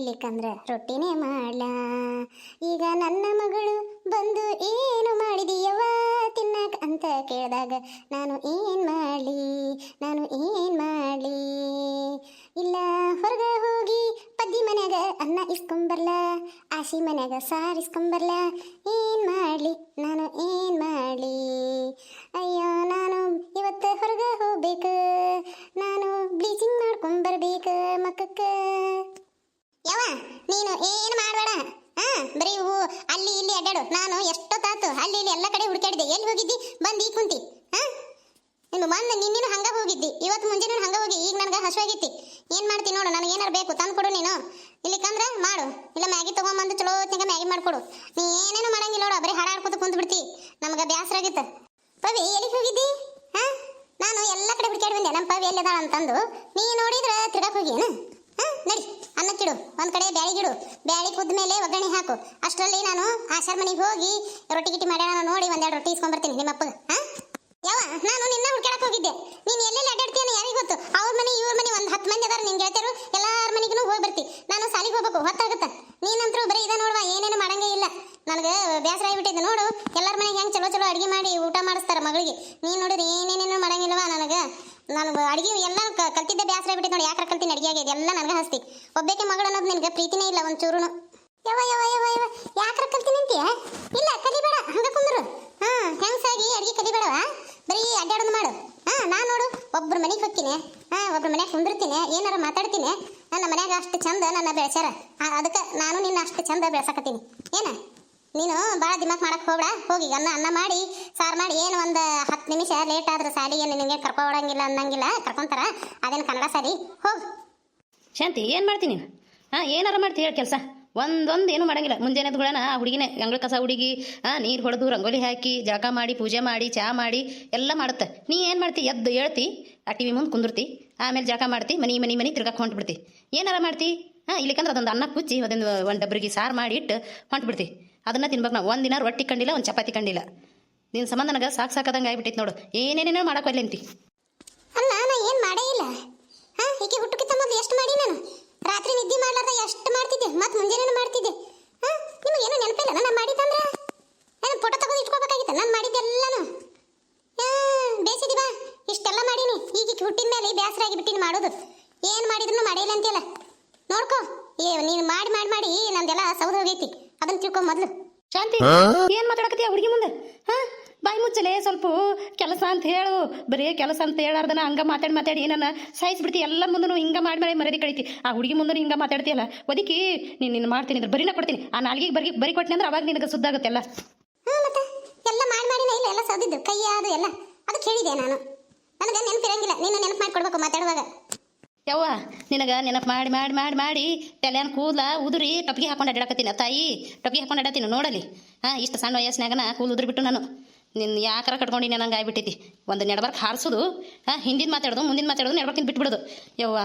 ಇಲ್ಲಿಕಂದ್ರ ರೊಟ್ಟಿನೇ ಮಾಡ್ಲ? ಈಗ ನನ್ನ ಮಗಳು ಬಂದು ಏನು ಮಾಡಿದೀಯವ ತಿನ್ನಕ ಅಂತ ಕೇಳಿದಾಗ, ನಾನು ಏನ್ ಮಾಡ್ಲಿ? ನಾನು ಏನ್ ಮಾಡ್ಲಿ? ಇಲ್ಲ, ಹೊರಗ ಹೋಗಿ ಪದ್ದಿ ಮನ್ಯಾಗ ಅನ್ನ ಇಸ್ಕೊಂಬರ್ಲ? ಆಸಿ ಮನ್ಯಾಗ ಸಾರ್ ಇಸ್ಕೊಂಬರ್ಲ? ಏನ್ ಮಾಡ್ಲಿ? ನಾನು ಏನ್ ಮಾಡ್ಲಿ? ಅಯ್ಯೋ, ನಾನು ಇವತ್ತು ಹೊರಗೆ ಹೋಗ್ಬೇಕು. ನಾನು ಬ್ಲೀಚಿಂಗ್ ಮಾಡ್ಕೊಂಬರ್ಬೇಕು ಮಕ್ಕಕ್ಕ. ಯಾವ ನೀನು ಏನು ಮಾಡಬೇಡ? ಹಾ ಬರೀ ಹೂ, ಅಲ್ಲಿ ಇಲ್ಲಿ ಅಡ್ಡಾಡು. ನಾನು ಎಷ್ಟೊತ್ತಾತು ಅಲ್ಲಿ ಇಲ್ಲಿ ಎಲ್ಲ ಕಡೆ ಹುಡುಕಾಡಿದೆ ಎಲ್ಲಿ ಹೋಗಿದ್ದಿ? ಬಂದು ಈಗ ಕುಂತಿ. ಹಾ ನೀನು ಬಂದು ನಿನ್ನೇನು ಹಂಗ ಹೋಗಿದ್ದಿ. ಇವತ್ತು ಮುಂಜಾನೆ ಹಂಗ ಹೋಗಿ, ಈಗ ನನಗೆ ಹಸುವಾಗೈತಿ ಏನು ಮಾಡ್ತೀನಿ ನೋಡು, ನನಗೆ ಏನಾರು ಬೇಕು, ತಂದು ಕೊಡು ನೀನು. ಇಲ್ಲಿಕಂದ್ರೆ ಮಾಡು. ಇಲ್ಲ ಮ್ಯಾಗಿ ತೊಗೊಂಬಂದು ಚಲೋ ತಿಂಗ ಮ್ಯಾಗಿ ಮಾಡ್ಕೊಡು. ನೀ ಏನೇನು ಮಾಡಂಗಿಲ್ಲ ನೋಡು, ಬರೀ ಹಾಡಾಡ್ಕೊತ ಕುಂತ ಬಿಡ್ತಿ. ನಮ್ಗೆ ಬೇಸರ ಆಗಿತ್ತು ಪವಿ, ಎಲ್ಲಿಗೆ ಹೋಗಿದ್ದಿ? ಹಾ ನಾನು ಎಲ್ಲ ಕಡೆ ಹುಡುಕಾಡಿ ಬಂದೆ. ನಮ್ಮ ಪವಿ ಎಲ್ಲಿದಾಳ ಅಂತಂದು. ನೀ ನೋಡಿದ್ರೆ ತಿರ್ಗಾಕ್ ಹೋಗಿಯೇನು? ನಡಿ. ಅನ್ನಕ್ಕಿಡು. ಒಂದು ಕಡೆ ಬ್ಯಾಳಿಗಿಡು. ಬ್ಯಾಳಿ ಕುದ್ದ ಮೇಲೆ ಒಗ್ಗರಣೆ ಹಾಕು. ಅಷ್ಟರಲ್ಲಿ ನಾನು ಆಶಾರ ಮನೆಗೆ ಹೋಗಿ ರೊಟ್ಟಿ ಗಿಟ್ಟಿ ಮಾಡೋಣ ನೋಡಿ ಒಂದೆರಡು ರೊಟ್ಟಿ ಇಸ್ಕೊಂಡ್ಬರ್ತೀನಿ ನಿಮ್ಮ ಅಪ್ಪಗೆ ಹಾಂ? ಯಾವ ನಾನು ನಿನ್ನ ಹುಡ್ಕಾಡಕ್ಕೆ ಹೋಗಿದ್ದೆ. ನೀನು ಎಲ್ಲೆಲ್ಲಿ ಅಡ್ಡಾಡ್ತೀಯ ಯಾರಿಗೆ ಗೊತ್ತು? ಅವ್ರ ಮನೆ, ಇವ್ರ ಮನೆ ಒಂದು ಹತ್ತು ಮಂದಿ ಅದಾರ ನಿನ್ನ ಗೆಳತಿಯರು ಎಲ್ಲಾರ ಮನೆಗೂ ಹೋಗಿ ಬರ್ತಿ. ನಾನು ಸಾಲಿಗೆ ಹೋಗ್ಬೇಕು, ಹೊತ್ತಾಗುತ್ತೆ. ನೀನಂತರೂ ಬರೀ ಇದ ನೋಡುವ, ಏನೇನು ಮಾಡಂಗೆ ಇಲ್ಲ. ನನಗೆ ಬೇಸರ ಆಗಿಬಿಟ್ಟಿದ್ದೆ ನೋಡು. ಎಲ್ಲರ ಮನೆಗೆ ಹೆಂಗ್ ಚಲೋ ಚಲೋ ಅಡುಗೆ ಮಾಡಿ ಊಟ ಮಾಡಿಸ್ತಾರೆ ಮಗಳಿಗೆ. ನೀನು ನೋಡಿದ್ರೆ ಏನೇನೇನು ಮಾಡಂಗಿಲ್ವಾ ನನಗೆ? ನಾನು ಅಡಿಗೆ ಎಲ್ಲ ಕಲ್ತಿದ್ದೆ ಬೇಸರ ಬಿಟ್ಟಿದ್ದು ನೋಡಿ, ಯಾಕ್ರ ಕಲ್ತೀನಿ ಅಡಿಗೆ ಆಗಿದೆ ಎಲ್ಲ ನನಗೆ ಹಸ್ತಿ. ಒಬ್ಬಕ್ಕೆ ಮಗಳು ಅನ್ನೋದು ನಿನಗೆ ಪ್ರೀತಿನೇ ಇಲ್ಲ ಒಂದು ಚೂರು ಯವ ಯವ ಯವ ಯವ ಯಾಕ್ರ ಕಲ್ತೀನಿ ಅಂತೀಯ? ಇಲ್ಲ, ಕಲಿಬೇಡ, ಹಂಗ ಕುಂದ್ರು. ಹಾ, ಹೆಂಗಸಾಗಿ ಅಡಿಗೆ ಕಲಿಬೇಡವ? ಬರೀ ಅಡ್ಡಾಡೋದು ಮಾಡು. ಹಾ, ನಾನು ನೋಡು, ಒಬ್ರ ಮನೆಗೆ ಹೋಗ್ತೀನಿ. ಹಾ, ಒಬ್ರ ಮನೆಗೆ ಕುಂದಿರ್ತೀನಿ, ಏನಾರ ಮಾತಾಡ್ತೀನಿ. ನನ್ನ ಮನ್ಯಾಗ ಅಷ್ಟು ಚಂದ ನನ್ನ ಬೆಳೆಸ್ಯಾರ ಅದಕ್ಕೆ ನಾನು ನಿನ್ನ ಅಷ್ಟು ಚಂದ ಬೆಳೆಸಕತ್ತೀನಿ. ಏನ? ನೀನು ಭಾಳ ದಿನಕ್ಕೆ ಮಾಡಕ್ಕೆ ಹೋಗ್ಬೇಡ. ಹೋಗಿ ಅನ್ನ ಅನ್ನ ಮಾಡಿ, ಸಾರು ಮಾಡಿ ಏನು ಒಂದು ಹತ್ತು ನಿಮಿಷ ಲೇಟ್ ಆದ್ರೆ ಸಾಲಿಗೆ ನಿನಗೆ ಕರ್ಕೊಡಂಗಿಲ್ಲ ಅನ್ನಂಗಿಲ್ಲ, ಕರ್ಕೊಂತಾರ, ಅದೇನು ಕನ್ನಡ ಸಾರಿ ಹೋಗು. ಶಾಂತಿ, ಏನು ಮಾಡ್ತೀನಿ ನೀನು? ಹಾಂ, ಏನಾರ ಮಾಡ್ತಿ ಹೇಳಿ ಕೆಲಸ. ಒಂದೊಂದು ಏನು ಮಾಡಂಗಿಲ್ಲ. ಮುಂಜಾನೆ ಎದ್ದುಗಳನ್ನ ಆ ಹುಡುಗಿನೇ, ಅಂಗಳ ಕಸ ಹುಡುಗಿ ಹಾಂ ನೀರು ಹೊಡೆದು ರಂಗೋಲಿ ಹಾಕಿ, ಜಳಕ ಮಾಡಿ, ಪೂಜೆ ಮಾಡಿ ಚಹಾ ಮಾಡಿ, ಎಲ್ಲ ಮಾಡುತ್ತೆ. ನೀ ಏನು ಮಾಡ್ತಿ? ಎದ್ದು ಹೇಳ್ತಿ ಆ ಟಿ ವಿ ಮುಂದೆ ಕುಂದಿರ್ತಿ, ಆಮೇಲೆ ಜಳಕ ಮಾಡ್ತಿ, ಮನಿ ಮನಿ ಮನಿ ತಿರ್ಗಕ್ಕೆ ಹೊಂಟ್ಬಿಡ್ತಿ. ಏನಾರ ಮಾಡ್ತಿ? ಹಾಂ, ಇಲ್ಲಿಕಂದ್ರೆ ಅದೊಂದು ಅನ್ನ ಕುಚ್ಚಿ, ಅದೊಂದು ಒಂದು ಡಬ್ರಿಗೆ ಸಾರು ಮಾಡಿ ಇಟ್ಟು ಹೊಂಟ್ಬಿಡ್ತಿ. ಅದನ್ನ ತಿನ್ಬೇಕು ನಾವು. ಒಂದಿನ ರೊಟ್ಟಿ ಕಂಡಿಲ್ಲ, ಒಂದು ಚಪಾತಿ ಕಂಡಿಲ್ಲ. ನಿನ್ನ ಸಂಬಂಧ ನನಗೆ ಸಾಕು ಸಾಕದಂಗೆ ಆಗ್ಬಿಟ್ಟೈತೆ ನೋಡು. ಏನೇನೇನೋ ಮಾಡಕ್ಕೆ ಅಂತಿ ಅಲ್ಲ, ನಾ ಏನು ಮಾಡೇ ಇಲ್ಲ. ಹಾ, ಈಕೆ ಹುಟ್ಟುಕಿತ್ತ ಮೊದಲು ಎಷ್ಟು ಮಾಡಿ ನಾನು? ರಾತ್ರಿ ನಿದ್ದೆ ಮಾಡ್ಲಾರ್ದ ಎಷ್ಟು ಮಾಡ್ತಿದ್ದೆ? ಮತ್ತೆ ಮುಂಜಾನೆ ಮಾಡ್ತಿದ್ದೆ ಹಾ ನಿಮಗೆ ಏನೋ ನೆನಪಿಲ್ಲ ನಾನು ಮಾಡಿದ್ದಂದ್ರ ನಾನು ಫೋಟೋ ತಗೊಂಡು ಇಟ್ಕೋಬೇಕಾಗಿತ್ತು ನಾನು ಮಾಡಿದ್ದೆಲ್ಲನು ಬೇಸಿದಿ ಬಾ ಇಷ್ಟೆಲ್ಲ ಮಾಡೀನಿ ಈಗ ಈಕೆ ಹುಟ್ಟಿದ ಮೇಲೆ ಬೇಸರ ಆಗಿಬಿಟ್ಟಿನಿ ಮಾಡೋದು ಏನ್ ಮಾಡಿದ್ರು ಮಾಡಿಲ್ಲ ಅಂತೀಯಲ್ಲ ನೋಡ್ಕೋ ಏ ನೀನು ಮಾಡಿ ಮಾಡಿ ಮಾಡಿ ನಂದೆಲ್ಲ ಸೌದು ಹೋಗೈತಿ ಅದನ್ನ ತಿಳ್ಕೊ ಮೊದಲು ಶಾಂತಿ ಏನ್ ಮಾತಾಡಕತ್ತೀಯ ಹುಡುಗಿ ಮುಂದೆ? ಹಾ? ಬಾಯಿ ಮುಚ್ಚಲೆ ಸ್ವಲ್ಪ ಕೆಲಸ ಅಂತ ಹೇಳು. ಬರೀ ಕೆಲಸ ಅಂತ ಹೇಳಾರ್ದನ ಹಂಗ ಮಾತಾಡಿ ಮಾತಾಡಿ ನನ್ನ ಸಾಯಿಸ್ಬಿಡ್ತಿ. ಎಲ್ಲ ಮುಂದೂ ಹಿಂಗ ಮಾಡಿ ಮಾಡಿ ಮರ್ಯಾದೆ ಕಳಿತಿ. ಆ ಹುಡುಗಿ ಮುಂದೆ ಹಿಂಗ ಮಾತಾಡ್ತೀಯಲ್ಲ? ಒದಕಿ ನೀನು ನಿನ್ನ ಮಾಡ್ತೀನಿ ಅಂದ್ರೆ ಬರೀನ ಕೊಡ್ತೀನಿ. ಆ ನಾಲ್ಗಿಗೆ ಬರಿ ಬರಿ ಕೊಟ್ಟಿನಿ ಅಂದ್ರೆ ಅವಾಗ ನಿನಗೆ ಸುದ್ದಾಗುತ್ತೆಲ್ಲ ಹಾ ಮತ್ತೆ. ಎಲ್ಲ ಮಾಡಿ ಮಾಡಿನ ಇಲ್ಲ ಎಲ್ಲ ಸೌದಿದ್ದು ಕೈ ಅದು ಎಲ್ಲ. ಅದಕ್ಕೆ ಹೇಳಿದೆ ನಾನು. ನನಗೆ ನೆನಪಿರಂಗಿಲ್ಲ. ನೀನು ನೆನಪು ಮಾಡ್ಕೊಡ್ಬೇಕು ಮಾತಾಡುವಾಗ. ಯವ್ವ, ನಿನಗೆ ನೆನಪು ಮಾಡಿ ಮಾಡಿ ಮಾಡಿ ಮಾಡಿ ತಲೆಯನ್ನು ಕೂದಲ ಉದುರಿ ಟೊಪ್ಪಿಗೆ ಹಾಕೊಂಡು ಅಡ್ಡಾಕತ್ತೀನಿ ತಾಯಿ, ಟೊಪ್ಪಿಗೆ ಹಾಕೊಂಡು ಅಡ್ಡಾತೀನಿ ನೋಡಲಿ. ಹಾಂ, ಇಷ್ಟು ಸಣ್ಣ ವಯಸ್ಸಿನಾಗನ ಕೂದಲು ಉದುರಿಬಿಟ್ಟು ನಾನು. ನಿನ್ನ ಯಾಕಾರ ಕಟ್ಕೊಂಡಿನ ನಂಗೆ ಆಗ್ಬಿಟ್ಟೈತಿ? ಒಂದು ನೆಡಬರ್ಕ್ ಹಾರಿಸೋದು, ಹಾಂ, ಹಿಂದಿನ ಮಾತಾಡೋದು ಮುಂದಿನ ಮಾತಾಡೋದು ನೆಡ್ಬರ್ಕಿಂದ ಬಿಟ್ಬಿಡೋದು. ಯವ್ವ,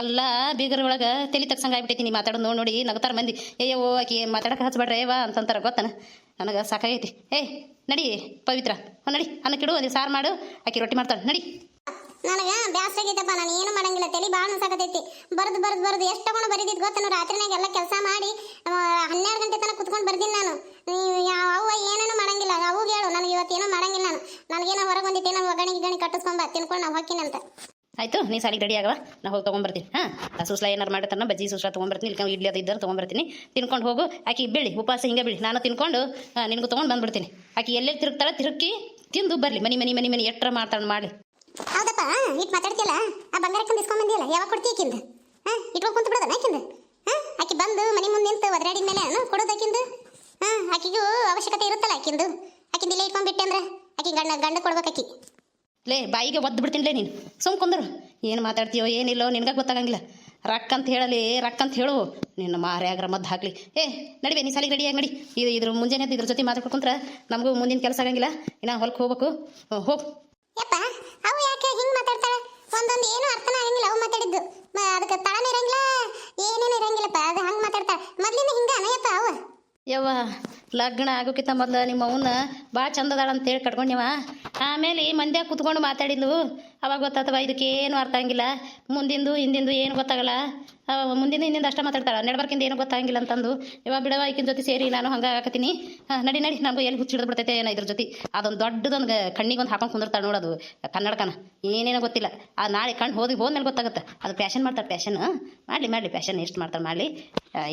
ಎಲ್ಲ ಬೀಗರ ಒಳಗೆ ತಲೆ ತಗ್ಸಂಗೆ ಆಗ್ಬಿಟ್ಟೈತಿ ನೀ ಮಾತಾಡೋದು ನೋಡಿ ನೋಡಿ, ನಗತಾರ ಮಂದಿ. ಏಯವ್ವ ಆಕಿ ಮಾತಾಡಕ್ಕೆ ಹಚ್ಬೇಡ್ರಿ ಯವ್ವ ಅಂತಂತಾರೆ, ಗೊತ್ತಾನ? ನನಗೆ ಸಾಕಾಗೈತಿ. ಏಯ್, ನಡಿ ಪವಿತ್ರ. ನಡಿ ನಡಿ ಅನ್ನಕ್ಕಿಡು ಒಂದು ಸಾರು ಮಾಡು, ಆಕಿ ರೊಟ್ಟಿ ಮಾಡ್ತಾಳೆ. ನಡಿ. ನನಗೆ ಬ್ಯಾಸ್ರ ಆಗೈತಪ್ಪ, ನಾನು ಏನು ಮಾಡಂಗಿಲ್ಲ ತಲೆ ಭಾಳ ಸಾಕತೈತಿ ಬರ್ದು ಬರ್ದು ಬರ್ದು ಎಷ್ಟು ತಗೊಂಡು ಬರೀದಿದ್ದು ಗೊತ್ತನು ರಾತ್ರಿನಾಗ ಎಲ್ಲ ಕೆಲಸ ಮಾಡಿ ಹನ್ನೆರಡು ಗಂಟೆ ತನಕ ಕುತ್ಕೊಂಡು ಬರ್ದಿನಿ ನಾನು. ನೀವು ಯಾವ ಅವ್ವ ಏನೇನು ಮಾಡಂಗಿಲ್ಲ ಅವು ಹೇಳು, ನನಗೆ ಇವತ್ತೇನೋ ಮಾಡಂಗಿಲ್ಲ ನಾನು. ನನಗೇನೋ ಹೊರಗೆ ಬಂದಿತ್ತು, ಏನೋ ಒಗ್ಗರಣೆ ಗಿಗಣಿ ಕಟ್ಟಿಸ್ಕೊಂಬ ತಿನ್ಕೊಂಡು ನಾವು ಹೊಕ್ಕಿನಂತ ಆಯ್ತು, ನೀ ಸಾಲಿಗೆ ರೆಡಿ ಆಗವ? ನಾ ಹೋಗಿ ತೊಗೊಂಬರ್ತೀನಿ ಹಾಂ? ಸುಸ್ಲ ಏನಾರು ಮಾಡಿರ್ತಾನ ಬಜ್ಜಿ ಸುಸ್ಲ ತೊಗೊಂಬರ್ತೀನಿ ಇಲ್ಲಿ ಇಡ್ಲಿ ಅದು ಇದ್ದಾರೆ ತೊಗೊಂಬರ್ತೀನಿ ತಿನ್ಕೊಂಡು ಹೋಗು, ಆಕಿ ಬೆಳಿ ಉಪವಾಸ ಹಿಂಗೆ ಬೆಳಿ, ನಾನು ತಿನ್ಕೊಂಡು ನಿನಗೂ ತೊಗೊಂಡು ಬಂದ್ಬಿಡ್ತೀನಿ. ಆಕಿ ಎಲ್ಲೆಲ್ಲಿ ತಿರುಗ್ತಾಳೆ ತಿರುಗಿ ತಿಂದು ಬರಲಿ, ಮನಿ ಮನಿ ಮನಿ ಮನಿ ಎಟ್ರ ಮಾಡ್ತಾಳೆ ಮಾಡಿ ಹೌದಪ್ಪ ಇಟ್ ಮಾತಾಡ್ತಿಯಲ್ಲ? ಆ ಬಂಗಾರಕ್ಕಂದು ಇಸ್ಕೊಂಬಂದಿಯಲ್ಲ ಯಾವಾಗ ಕೊಡ್ತೀಯ ಕಿಂದು ಹಾಂ ಇಟ್ಕೊಂಡು ಕುಂತು ಬಿಡೋದನ ಆಕಿಂದ? ಹಾಂ ಆಕಿ ಬಂದು ಮನೆ ಮುಂದೆ ನಿಂತು ಒದರಾಡಿದ ಮೇಲೆ ನಾನು ಕೊಡೋದು ಆಕಿಂದು? ಹಾಂ ಆಕಿಗೂ ಅವಶ್ಯಕತೆ ಇರುತ್ತಲ್ಲ ಆಕಿಂದು? ಆಕಿಂದ ಇಲ್ಲೇ ಇಟ್ಕೊಂಡ್ಬಿಟ್ಟೆ ಅಂದ್ರೆ ಆಕಿ ಗಂಡ ಗಂಡ ಕೊಡ್ಬೇಕು ಆಕಿ. ಲೇ ಬಾಯಿಗೆ ಒದ್ದು ಬಿಡ್ತೀನಿ ಲೇ ನೀನು. ಸುಮ್ ಕುಂದರು. ಏನು ಮಾತಾಡ್ತೀಯೋ ಏನಿಲ್ಲೋ ನಿನಗೆ ಗೊತ್ತಾಗಂಗಿಲ್ಲ. ರಕ್ ಅಂತ ಹೇಳಲಿ ರಕ್ ಅಂತ ಹೇಳು. ನಿನ್ನ ಮಾರ್ಯಾಗ್ರ ಮದ್ದು ಹಾಕ್ಲಿ. ಏ ನಡಿವೆ ನೀ ಸಾಲಿಗೆ ರೆಡಿಯಾಗಿ ನಡಿ. ಇದು ಇದ್ರ ಮುಂಜಾನೆ ಇದ್ರ ಜೊತೆ ಮಾತಾಡ್ಕೊಂಡ್ರೆ ನಮಗೂ ಮುಂದಿನ ಕೆಲಸ ಆಗಂಗಿಲ್ಲ. ಇನ್ನು ಹೊಲಕ್ಕೆ ಹೋಗ್ಬೇಕು. ಹೋಗ್. ಯಪ್ಪ ಅವು ಯಾಕೆ ಹಿಂಗ್ ಮಾತಾಡ್ತಾಳೆ? ಒಂದೊಂದು ಏನು ಅರ್ಥನ ಆಗಂಗಿಲ್ಲ ಅವು ಮಾತಾಡಿದ್ದು. ಅದಕ್ಕೆ ತಾಳನ ಇರಂಗಿಲ್ಲ, ಏನೇನು ಇರಂಗಿಲ್ಲಪ್ಪ, ಅದು ಹಂಗ್ ಮಾತಾಡ್ತಾಳೆ. ಮೊದ್ಲಿಂದ ಹಿಂಗ ಅನಯಪ್ಪ ಅವ. ಯವ್ವ, ಲಗ್ನ ಆಗೋಕ್ಕಿಂತ ಮೊದಲು ನಿಮ್ಮ ಅವನ್ನ ಭಾಳ ಚಂದದಾಳ ಅಂತ ಹೇಳಿ ಕಟ್ಕೊಂಡ್ಯವ ಆಮೇಲೆ ಈ ಮಂದ್ಯ ಕುತ್ಕೊಂಡು ಮಾತಾಡಿದ್ಲು. ಅವಾಗ ಗೊತ್ತಾತವ ಇದಕ್ಕೆ ಏನು ಅರ್ಥ ಆಗಿಲ್ಲ ಮುಂದಿಂದು, ಹಿಂದಿಂದು ಏನು ಗೊತ್ತಾಗಲ್ಲ. ಮುಂದಿನ ಇನ್ನಿಂದ ಅಷ್ಟ ಮಾತಾಡ್ತಾಳೆ. ನಡ್ಬರ್ಕಿಂದ ಏನು ಗೊತ್ತಾಗಿಲ್ಲ ಅಂತಂದು ಇವಾಗ ಬಿಡವ ಈಕಿನ ಜೊತೆ ಸೇರಿ ನಾನು ಹಂಗೆ ಹಾಕತೀನಿ ನಡಿ ನಡಿ, ನಮ್ಗೆ ಎಲ್ಲಿ ಹುಚ್ಚಿಡ್ದು ಬಿಡ್ತೈತೆ ಏನೋ ಇದ್ರ ಜೊತೆ. ಅದೊಂದು ದೊಡ್ಡದೊಂದು ಕಣ್ಣಿಗೆ ಒಂದು ಹಾಕೊಂಡು ಕುಂದಿರ್ತಾಳೆ ನೋಡೋದು ಕನ್ನಡಕನ. ಏನೇನೋ ಗೊತ್ತಿಲ್ಲ. ಆ ನಾಳೆ ಕಣ್ಣು ಹೋಗಿ ಹೋದ್ಮೇಲೆ ಗೊತ್ತಾಗುತ್ತೆ. ಅದು ಪ್ಯಾಷನ್ ಮಾಡ್ತಾರೆ ಪ್ಯಾಷನ್ ಮಾಡಲಿ ಮಾಡಲಿ ಪ್ಯಾಷನ್ ಎಷ್ಟು ಮಾಡ್ತಾರೆ ಮಾಡಲಿ.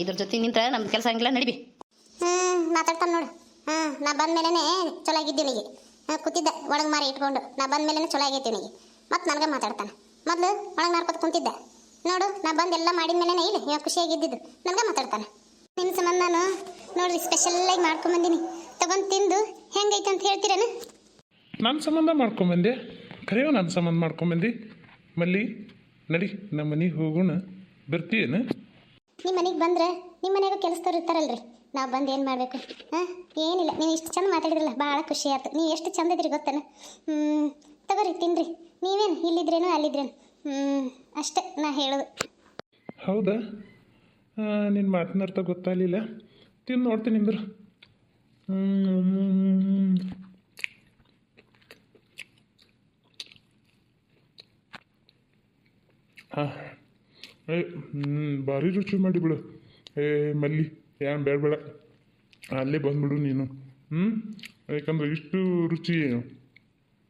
ಇದ್ರ ಜೊತೆ ನಿಂತ ನಮ್ದು ಕೆಲಸ ಹಂಗಿಲ್ಲ ನಡಿಬಿ ಹ್ಮ್, ಮಾತಾಡ್ತಾನೆ ನೋಡು. ಹಾ, ನಾ ಬಂದ ಮೇಲೆನೆ ಚಲೋ ಆಗಿದ್ದೀನಿ ಕೂತಿದ್ದ, ಒಳಗೆ ಮಾರಿ ಇಟ್ಕೊಂಡು. ನಾ ಬಂದ ಮೇಲೇ ಚಲೋ ಮತ್ತೆ ನನಗೆ ಮಾತಾಡ್ತಾನೆ. ಮೊದಲು ಒಳಗೆ ಮಾರ್ಕೊತ ಕುಂತಿದ್ದ. ನೋಡು ನಾ ಬಂದು ಎಲ್ಲ ಮಾಡಿದ ಮೇಲೆ ಇಲ್ಲ ಇವಾಗ ಖುಷಿಯಾಗಿದ್ದಿದ್ದು. ನನಗೆ ಮಾತಾಡ್ತಾನೆ. ನಿಮ್ಮ ಸಂಬಂಧ ನಾನು ನೋಡ್ರಿ ಸ್ಪೆಷಲ್ಲಾಗಿ ಮಾಡ್ಕೊಂಬಂದಿನಿ. ತಗೊಂಡು ತಿಂದು ಹೆಂಗೈತೆ ಅಂತ ಹೇಳ್ತೀರೇನು? ನನ್ನ ಸಂಬಂಧ ಮಾಡ್ಕೊಂಬಂದೆ. ಕರೆಯೋ ನನ್ನ ಸಂಬಂಧ ಮಾಡ್ಕೊಂಬಂದು. ಮಲ್ಲಿ ನಡಿ ನಮ್ಮ ಮನೆಗೆ ಹೋಗೋಣ. ಬರ್ತೀಯೇನು? ನಿಮ್ಮ ಮನೆಗೆ ಬಂದ್ರೆ ನಿಮ್ಮ ಮನೆಯಾಗ ಕೆಲಸದವ್ರು ಇರ್ತಾರಲ್ರಿ. ನಾವು ಬಂದು ಏನು ಮಾಡಬೇಕು? ಹಾಂ? ಏನಿಲ್ಲ ನೀವು ಇಷ್ಟು ಚಂದ ಮಾತಾಡಿದ್ರಲ್ಲ ಭಾಳ ಖುಷಿ ಆಯ್ತು. ನೀವು ಎಷ್ಟು ಚಂದ ಇದ್ರಿ ಗೊತ್ತೇನು? ಹ್ಞೂ ತಗೋರಿ ತಿನ್ರಿ. ನೀವೇನು ಇಲ್ಲಿದ್ರೇನು ಅಲ್ಲಿದ್ರೇನು? ಅಷ್ಟೇ ನಾ ಹೇಳೋದು. ಹೌದಾ? ನಿನ್ನ ಅರ್ಥ ಗೊತ್ತಾಗಲಿಲ್ಲ ತಿಂದು ನೋಡ್ತೀನಿ ನಿಂದ್ರು. ಹಾಂ ಏ ಹ್ಞೂ ಭಾರಿ ರುಚಿ ಮಾಡಿಬಿಡು. ಏ, ಮಲ್ಲಿ, ಏನು ಬೇಡ ಬೇಡ. ಅಲ್ಲೇ ಬಂದ್ಬಿಡು ನೀನು. ಹ್ಞೂ ಯಾಕಂದ್ರೆ ಇಷ್ಟು ರುಚಿ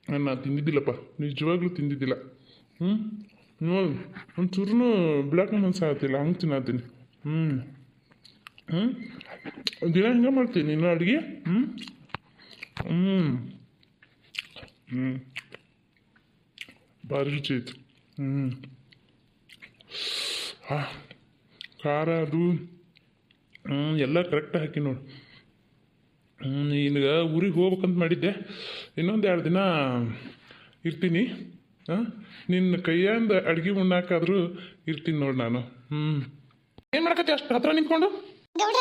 ನಾನು ತಿಂದಿದ್ದಿಲ್ಲಪ್ಪ. ನಿಜವಾಗ್ಲೂ ತಿಂದಿದ್ದಿಲ್ಲ. ಹ್ಞೂ ನೋಡಿ ಒಂದು ಚೂರು ಬಿಡಕ್ಕೆ ಮನ್ಸು ಆಗತ್ತಿಲ್ಲ ಹಂಗೆ ತಿನ್ನತ್ತೀನಿ ಹ್ಞೂ ಹ್ಞೂ ದಿನ ಹಿಂಗೆ ಮಾಡ್ತೀನಿ ನೀನು ಅಡುಗೆ? ಹ್ಞೂ ಹ್ಞೂ ಹ್ಞೂ ಭಾರಿ ರುಚಿ ಐತೆ. ಹ್ಞೂ ಹಾಂ. ಖಾರ ಅದು ಹ್ಞೂ ಎಲ್ಲ ಕರೆಕ್ಟಾಗಿ ಹಾಕಿ ನೋಡು. ಹ್ಞೂ ಈಗ ಊರಿಗೆ ಹೋಗ್ಬೇಕಂತ ಮಾಡಿದ್ದೆ. ಇನ್ನೊಂದು ಎರಡು ದಿನ ಇರ್ತೀನಿ. ನಿನ್ನ ಕೈಯಿಂದ ಅಡುಗೆ ಉಣ್ಣಾಕಾದ್ರೂ ಇರ್ತೀನಿ ನೋಡಿ ನಾನು. ಹ್ಞೂ ಏನು ಮಾಡಕತ್ತಿ ಅಷ್ಟು ಹತ್ರ ನಿಂತ್ಕೊಂಡು? ಗೌಡ್ರ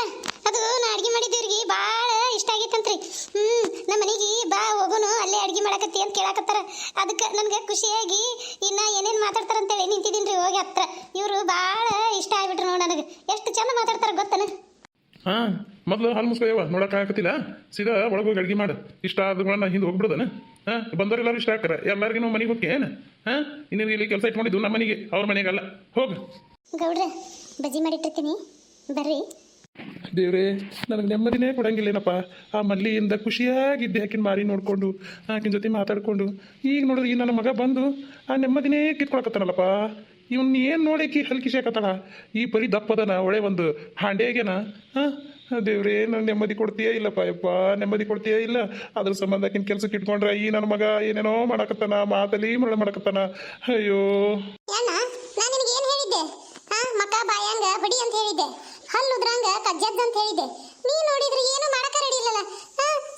ಅದು ನಾ ಅಡ್ಗೆ ಮಾಡಿದ್ದೀವ್ರಿಗೆ ಭಾಳ ಇಷ್ಟ ಆಗೈತಂತ್ರಿ. ಹ್ಞೂ ನಮ್ಮ ಮನೆಗೆ ಬಾ ಹೋಗೋನು ಅಲ್ಲೇ ಅಡ್ಗೆ ಮಾಡಕತ್ತಿ ಅಂತ ಕೇಳಾಕತ್ತಾರ. ಅದಕ್ಕೆ ನನಗೆ ಖುಷಿಯಾಗಿ ಇನ್ನ ಏನೇನು ಮಾತಾಡ್ತಾರಂತೇಳಿ ನಿಂತಿದ್ದೀನಿ ಹೋಗಿ ಹತ್ರ. ಇವರು ಭಾಳ ಇಷ್ಟ ಆಗ್ಬಿಟ್ರು ನೋಡಿ ನನಗೆ. ಎಷ್ಟು ಚಂದ ಮಾತಾಡ್ತಾರೆ ಗೊತ್ತನ? ಹಾಂ ಮೊದಲು ಹಾಲು ಮುಸ್ಕೊಯ್ಯವ ನೋಡೋಕ್ಕಾಗತ್ತಿಲ್ಲ ಸೀದಾ ಒಳಗೆ ಹೋಗಿ ಅಡ್ಗೆ ಮಾಡು. ಇಷ್ಟ ಆದ್ಗಳನ್ನ ಹಿಂದೆ ಹೋಗ್ಬಿಡೋದನ. ಹಾಂ ಬಂದವರೆಲ್ಲರೂ ಇಷ್ಟ ಆಗ್ತಾರೆ. ಎಲ್ಲರಿಗೂ ಮನೆಗೆ ಹೋಗಿ ಏನು? ಹಾಂ ಇನ್ನೇನು ಇಲ್ಲಿ ಕೆಲಸ ಇಟ್ಕೊಂಡಿದ್ದು? ನಮ್ಮ ಮನೆಗೆ ಅವ್ರ ಮನೆಗಲ್ಲ. ಹೋಗು. ಗೌಡ್ರ ಬಜ್ಜಿ ಮಾಡಿಟ್ಟಿರ್ತೀನಿ. ಬರ್ರಿ. ದೇವ್ರೆ ನನಗೆ ನೆಮ್ಮದಿನೇ ಕೊಡಂಗಿಲ್ಲೇನಪ್ಪ. ಆ ಮಲ್ಲಿಯಿಂದ ಖುಷಿಯಾಗಿದ್ದೆ ಆಕಿನ ಮಾರಿ ನೋಡಿಕೊಂಡು ಆಕಿನ ಜೊತೆ ಮಾತಾಡಿಕೊಂಡು. ಈಗ ನೋಡಿದ್ರೆ ಈ ನನ್ನ ಮಗ ಬಂದು ಆ ನೆಮ್ಮದಿನೇ ಕಿತ್ಕೊಳಕತ್ತಾನಲ್ಲಪ್ಪ. ಇವನ್ ಏನು ನೋಡೇಕಿ ಹಲ್ಕಿಸಾಕತ್ತಾಳ ಈ ಪರಿ ದಪ್ಪದನ ಒಳ್ಳೆ ಒಂದು ಹಾಂಡೇಗೆನ? ಹಾಂ ದೇವ್ರೇ, ನಾನು ನೆಮ್ಮದಿ ಕೊಡ್ತೀಯಾ ಇಲ್ಲಪ್ಪ? ಯಪ್ಪ, ನೆಮ್ಮದಿ ಕೊಡ್ತೀಯ ಇಲ್ಲ? ಅದ್ರ ಸಂಬಂಧ ಕೆಲ್ಸಕ್ಕೆ ಇಟ್ಕೊಂಡ್ರೆ ಈ ನನ್ನ ಮಗ ಏನೇನೋ ಮಾಡಕತ್ತಾನ, ಮಾತಲ್ಲಿ ಮರಳ ಮಾಡಕತ್ತಾನ. ಅಯ್ಯೋ. ಬಾಯಾಂಗ ಅಂತ ಹೇಳಿದ್ದೆ. ಹಲ್ಲು ಉದ್ರಂಗ ಕಜ್ಜದ್ ಅಂತ ಹೇಳಿದ್ದೆ. ನೀ ನೋಡಿದ್ರೆ ಏನು ಮಾಡಕ ರೆಡಿ ಇಲ್ಲಲ್ಲ?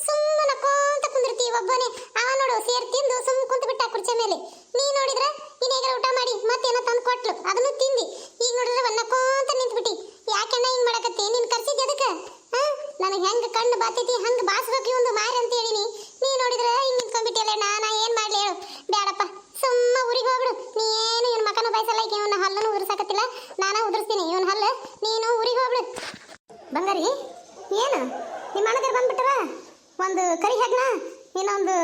ಸುಮ್ಮನೆ ನಕ್ಕೊಂತ ಕುಂದಿರ್ತಿ, ಒಬ್ಬನೇ ಅವ ನೋಡು ಸೇರ್ ತಿಂದು ಸುಮ್ ಕುಂತ ಬಿಟ್ಟ ಕುರ್ಚೆ ಮೇಲೆ ನೀ ನೋಡಿದ್ರೆ ಇನ್ನೇಗ ಊಟ ಮಾಡಿ ಮತ್ತೇನೋ ತಂದು ಕೊಟ್ಲು ಅದನ್ನು ತಿಂದಿ ಈಗ ನೋಡಿದ್ರೆ ಒಂದ್ ನಕ್ಕೊಂತ ನಿಂತ್ಬಿಟ್ಟಿ ಯಾಕಣ್ಣ ಹಿಂಗ್ ಮಾಡಕತ್ತಿ ನೀನ್ ಕರ್ಸಿದ್ದೆ ಅದಕ್ಕೆ ಹಾ ನನಗೆ ಹೆಂಗ್ ಕಣ್ಣು ಬಾತೈತಿ ಹಂಗ್ ಬಾಸ್ಬೇಕು ಇವಂದು ಮಾರಿ ಅಂತ ಹೇಳಿನಿ ನೀ ನೋಡಿದ್ರೆ ಹಿಂಗ್ ನಿಂತ್ಕೊಂಡ್ಬಿಟ್ಟಿಯಲ್ಲ ನಾ ಏನ್ ಮಾಡ್ಲಿ ಹೇಳು ಬೇಡಪ್ಪ ಸುಮ್ಮ ಊರಿಗೆ ಹೋಗ್ಬಿಡು ನೀ ಏನು ಇವನ್ ಮಕನ ಬಯಸಲ್ಲ ಈಗ ಇವನ ಹಲ್ಲನ್ನು ಉದುರ್ಸಾಕತ್ತಿಲ್ಲ ನಾನ ಉದುರ್ಸ್ತೀನಿ ಇವನ್ ಹಲ್ಲು ನೀನು ಊರಿಗೆ ಹೋಗ್ಬಿಡು ಬಂಗಾರಿ ಏನು ನಿಮ್ಮ ಅಣ್ಣದಿರು ಬಂದ್ಬಿಟ್ಟವ ಒಂದು ಕರಿ ಹೆಗ್ನ ಇನ್ನೊಂದು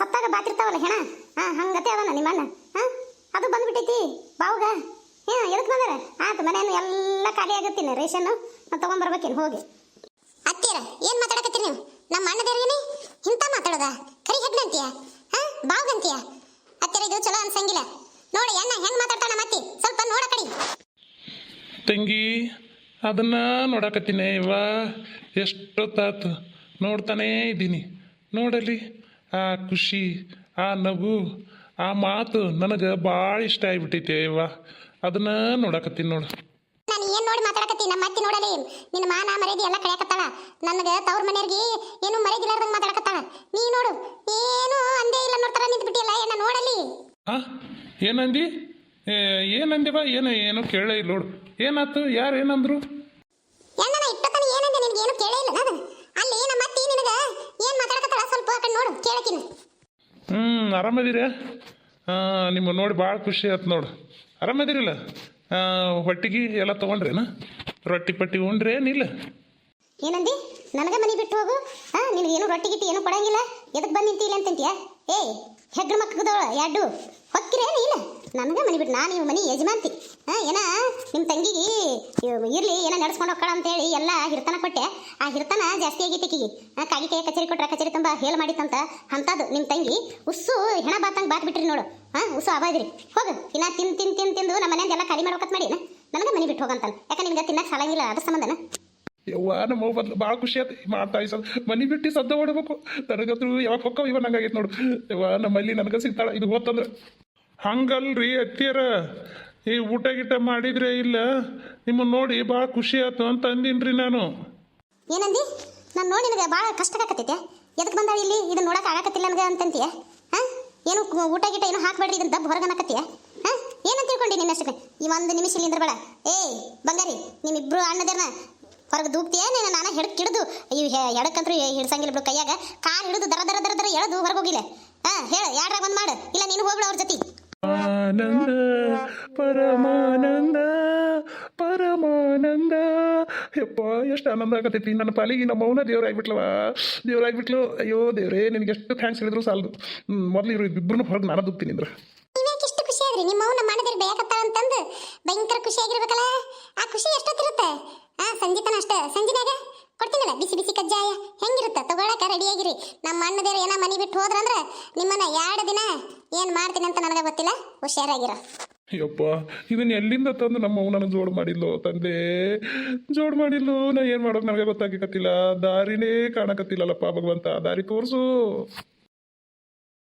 ಸತ್ತಾಗ ಬಾತಿರ್ತಾವಲ್ಲ ಹೆಣ ಹಾ ಹಂಗತೆ ಅವನ ನಿಮ್ಮ ಅಣ್ಣ ಹಾ ಅದು ಬಂದ್ಬಿಟ್ಟೈತಿ ಬಾವುಗ ಹಾ ಎದಕ್ಕೆ ಬಂದಾರ? ಆಯ್ತು, ಮನೆಯನ್ನು ಎಲ್ಲ ಖಾಲಿ ಆಗುತ್ತೀನಿ ರೇಷನ್ನು ನಾನು ತಗೊಂಡ್ಬರ್ಬೇಕೇನು ಹೋಗಿ. ಅತ್ತೀರ, ಏನು ಮಾತಾಡಕತ್ತೀರಿ ನೀವು? ನಮ್ಮ ಅಣ್ಣದೇರ್ಗೇನೆ ಇಂಥ ಮಾತಾಡೋದ? ಕರಿ ಹೆಗ್ನಂತೀಯ ಹಾ ಬಾವ್ಗಂತೀಯ ಅತ್ತೀರ, ಇದು ಚಲೋ ಅನ್ಸಂಗಿಲ್ಲ. ನೋಡಿ, ಅಣ್ಣ ಹೆಂಗೆ ಮಾತಾಡ್ತಾನ ಮತ್ತಿ. ಸ್ವಲ್ಪ ನೋಡ ಕಡಿ. ತಂಗಿ, ಅದನ್ನ ನೋಡಕತ್ತೀನಿ ಇವ ಎಷ್ಟೊತ್ತಾತು ನೋಡ್ತಾನೇ ಇದ್ದೀನಿ. ನೋಡಲಿ, ಆ ಖುಷಿ, ಆ ನಗು, ಆ ಮಾತು ನನಗೆ ಭಾಳ ಇಷ್ಟ ಆಗಿಬಿಟ್ಟೈತೆ ಇವ ಅದನ್ನ ನೋಡಕತ್ತೀನಿ ನೋಡು. ನಾನು ಏನ್ ನೋಡಿ ಮಾತಾಡಕತ್ತಿ? ನಮ್ಮ ಅತ್ತಿ ನೋಡಲಿ. ನಿನ್ನ ಮಾನ ಮರ್ಯಾದೆ ಎಲ್ಲ ಕಳೆಯಕತ್ತಾಳ. ನನಗೆ ತವ್ರ ಮನೆಯವ್ರಿಗೆ ಏನು ಮರ್ಯಾದಿಲ್ಲಾರ್ದಂಗ್ ಮಾತಾಡಕತ್ತಾಳ. ನೀ ನೋಡು. ಏನು ಅಂದೇ ಇಲ್ಲ ನೋಡ್ತಾರ ನಿಂತ್ಬಿಟ್ಟಿಯಲ್ಲ ಏನ ನೋಡಲಿ? ಆ? ಏನಂದಿ ಏ, ಬಾ? ಏನು ಏನು ಕೇಳೇ ಇಲ್ಲ ನೋಡು. ಏನಾಯ್ತು ಯಾರು ಏನಂದ್ರು? ಎಣ್ಣನ ಇಟ್ಟತನ ಏನಂದೆ ನಿನಗೆ ಏನು ಕೇಳೇ ಇಲ್ಲ ನಾನು. ಅಲ್ಲಿ ನಮ್ಮ ಅತ್ತಿ ನಿನಗೆ ಏನು ಮಾತಾಡಕತ್ತಾಳ? ಸ್ವಲ್ಪ ಆ ಕಡೆ ನೋಡು ಕೇಳಕಿನ ಹ್ಞೂ ಆರಾಮದಿರ. ನಿಮ್ಮ ನೋಡಿ ಭಾಳ ಖುಷಿ ಆಯ್ತು ನೋಡು. ಆರಾಮದಿರಲ್ಲ? ಹೊಟ್ಟಿಗೆ ಎಲ್ಲ ತೊಗೊಂಡ್ರೇನ? ರೊಟ್ಟಿ ಪಟ್ಟಿ ಉಂಡ್ರೆ ಏನಿಲ್ಲ ಏನಂದಿ? ನನಗೆ ಮನೆ ಬಿಟ್ಟು ಹೋಗು. ನಿನಗೆ ಏನು ರೊಟ್ಟಿ ಗಿಟ್ಟಿ ಏನು ಕೊಡಂಗಿಲ್ಲ. ಎದಕ್ಕೆ ಬಂದ್ ನಿಂತಿಲ್ಲ ಅಂತಂತೀಯ? ಏಯ್ ಹೆಗ್ರ ಮಕ್ಕದವಳ ಎರಡು ಹೊಕ್ಕಿರೇನು ಇಲ್ಲ? ನನಗೆ ಮನೆ ಬಿಟ್ಟು ನಾನು ಇವ್ ಮನೆ ಯಜಮಾನ್ತಿ. ಏನ? ನಿಮ್ಮ ತಂಗಿಗೆ ಇರ್ಲಿ, ಏನ ನಡ್ಸ್ಕೊಂಡು ಹೋಗ್ಕಳ ಅಂತೇಳಿ ಎಲ್ಲ ಹಿರ್ತನ ಕೊಟ್ಟೆ. ಆ ಹಿರ್ತನ ಜಾಸ್ತಿ ಆಗೈತೆ ಕಿಗಿ ಆ, ಕಾಗಿ ಕೈ ಕಚೇರಿ ಕೊಟ್ರೆ ಕಚೇರಿ ತುಂಬ ಹೇಲ್ ಮಾಡಿತ್ತಂತ ಅಂತದು ನಿಮ್ಮ ತಂಗಿ. ಉಸ್ಸು ಹೆಣ ಬಾತಂಗೆ ಬಾತ್ ಬಿಟ್ರಿ ನೋಡು. ಹಾ, ಉಸ್ಸು ಆಬಾದ್ರಿ ಹೋಗು, ಇನ್ನ ತಿನ್ ತಿನ್ ತಿನ್, ತಿಂದು ನಮ್ಮ ಮನೆಯಿಂದ ಎಲ್ಲ ಖಾಲಿ ಮಾಡ್ಬೇಕಂತ ಮಾಡಿ ನನಗೆ ಮನಿ ಬಿಟ್ಟು ಹೋಗಂತಾನೆ. ಯಾಕೆ ನಿಮ್ಗೆ ತಿನ್ನಕ್ಕೆ ಸಾಲಂಗಿಲ್ಲ ಅದ್ರ ಸಂಬಂಧನ? ಯವ್ವ, ನಮ್ಮ ಬದ್ಲು ಭಾಳ ಖುಷಿ ಆಯ್ತು ಮಾಡ್ತಾ ಈ ಸದ್ ಮನೆ ಬಿಟ್ಟು ಸದ್ದ ಓಡಬೇಕು. ನನಗಂತೂ ಯಾವಾಗ ಹೊಕ್ಕವ ಇವ ನಂಗಾಗೈತೆ ನೋಡು. ಯವ್ವ, ನಮ್ಮಲ್ಲಿ ನನಗೆ ಸಿಗ್ತಾಳ. ಇದು ಗೊತ್ತಂದ್ರೆ ಹಂಗಲ್ರಿ ಅತ್ತಿಯರ. ಈ ಊಟ ಗೀಟ ಮಾಡಿದ್ರೆ ಇಲ್ಲ ನಿಮ್ಮನ್ನ ನೋಡಿ ಭಾಳ ಖುಷಿ ಆಯ್ತು ಅಂತ ಅಂದಿನ್ರಿ ನಾನು. ಏನಂದಿ? ನಾನು ನೋಡಿ ನಿನಗೆ ಬಹಳ ಕಷ್ಟ ಆಗಕತ್ತೈತೆ. ಎದಕ್ಕೆ ಬಂದಾಳ ಇಲ್ಲಿ? ಇದನ್ನ ನೋಡಕ್ಕೆ ಆಗಕತ್ತಿಲ್ಲ ನನಗೆ ಅಂತಂತೀಯ? ಹಾ? ಏನು ಕು- ಊಟ ಗೀಟ ಏನು ಹಾಕ್ಬೇಡ್ರಿ ಇದನ್ನ ದಬ್ಬ ಹೊರಗೆ ಅನ್ನಕತ್ತೀಯ? ಹಾ? ಏನಂತ ತಿಳ್ಕೊಂಡಿ ನಿನ್ನ ಅಷ್ಟಕ್ಕೆ? ಈ ಒಂದು ನಿಮಿಷ ಇಲ್ಲಿಂದ್ರ ಬೇಡ. ಏ ಬಂಗಾರಿ ನಿಮ್ಮಿಬ್ರು ಅಣ್ಣದೇನ ಹೊರಗೆ ದೂಕ್ತಿಯ ನೀನು ನಾನು ಹೆಡಕ್ ಹಿಡಿದು ಈ ಎಡಕ್ಕಂತೂ ಹಿಡ್ಸಂಗಿಲ್ಲ ಬಿಡು ಕೈಯಾಗ. ಕಾಲು ಹಿಡಿದು ದರ ದರ ದರ ದರ ಎಳೆದು ಹೊರಗೆ ಹೋಗಿಲ್ಲ. ಹಾ ಹೇಳ ಯಾಡ್ರಾಗ ಬಂದು ಮಾಡು. ಇಲ್ಲ ನೀನು ಹೋಗ್ಬಿಡು ಅವ್ರ ಜೊತೆ. ಆನಂದ. ಪರಮಾನಂದ ಪರಮಾನಂದ. ಯಪ್ಪ, ಎಷ್ಟು ಆನಂದ ಆಗತೈತಿ. ನನ್ನ ಪಾಲಿಗೆ ನಮ್ಮ ಮೌನ ದೇವರಾಗ್ಬಿಟ್ಲವ ದೇವರಾಗ್ಬಿಟ್ಲು, ಅಯ್ಯೋ ದೇವ್ರೇ, ನಿನಗೆ ಎಷ್ಟು ಥ್ಯಾಂಕ್ಸ್ ಹೇಳಿದ್ರು ಸಾಲದು. ಮೊದಲು ಇವರು ಇಬ್ಬರು ಹೊರಗೆ ನಾನು ಅಂದ್ರೆ ಖುಷಿ ಆದ್ರಿ? ನಿಮ್ಮ ಅವ್ನ ಮಾಡದಿರಿ ಬೇಕತ್ತಾಳ ಅಂತಂದು. ಭಯಂಕರ ಖುಷಿ ಆಗಿರ್ಬೇಕಲ್ಲ? ಆ ಖುಷಿ ಎಷ್ಟೊತ್ತಿರುತ್ತೆ? ಆ, ಸಂಜಿತನ ಅಷ್ಟ. ಸಂಜಿನಾಗ ಕೊಡ್ತೀನಲ್ಲ, ಬಿಸಿ ಬಿಸಿ ಕಜ್ಜಾಯ? ಹೆಂಗಿರುತ್ತೆ? ತಗೊಳಕ ರೆಡಿಯಾಗಿರಿ ನಮ್ಮ ಅಣ್ಣದೇರು ಏನೋ ಮನೆ ಬಿಟ್ಟು ಹೋದ್ರಂದ್ರೆ ನಿಮ್ಮನ್ನ ಎರಡು ದಿನ ಏನ್ ಮಾಡ್ತೀನಿ ಅಂತ ನನಗೆ ಗೊತ್ತಿಲ್ಲ. ಹುಷಾರಾಗಿರೋ. ಯಪ್ಪ ಇದನ್ನ ಎಲ್ಲಿಂದ ತಂದು ನಮ್ಮ ಜೋಡು ಮಾಡಿದ್ಲು ತಂದೆ? ಜೋಡ್ ಮಾಡಿದ್ಲು, ನಾ ಏನು ಮಾಡೋದು ನನಗೆ ಗೊತ್ತಾಗಿಕತ್ತಿಲ್ಲ ದಾರಿನೇ ಕಾಣಕತ್ತಿಲ್ಲಲ್ಲಪ್ಪ ಭಗವಂತ, ದಾರಿ ತೋರಿಸು.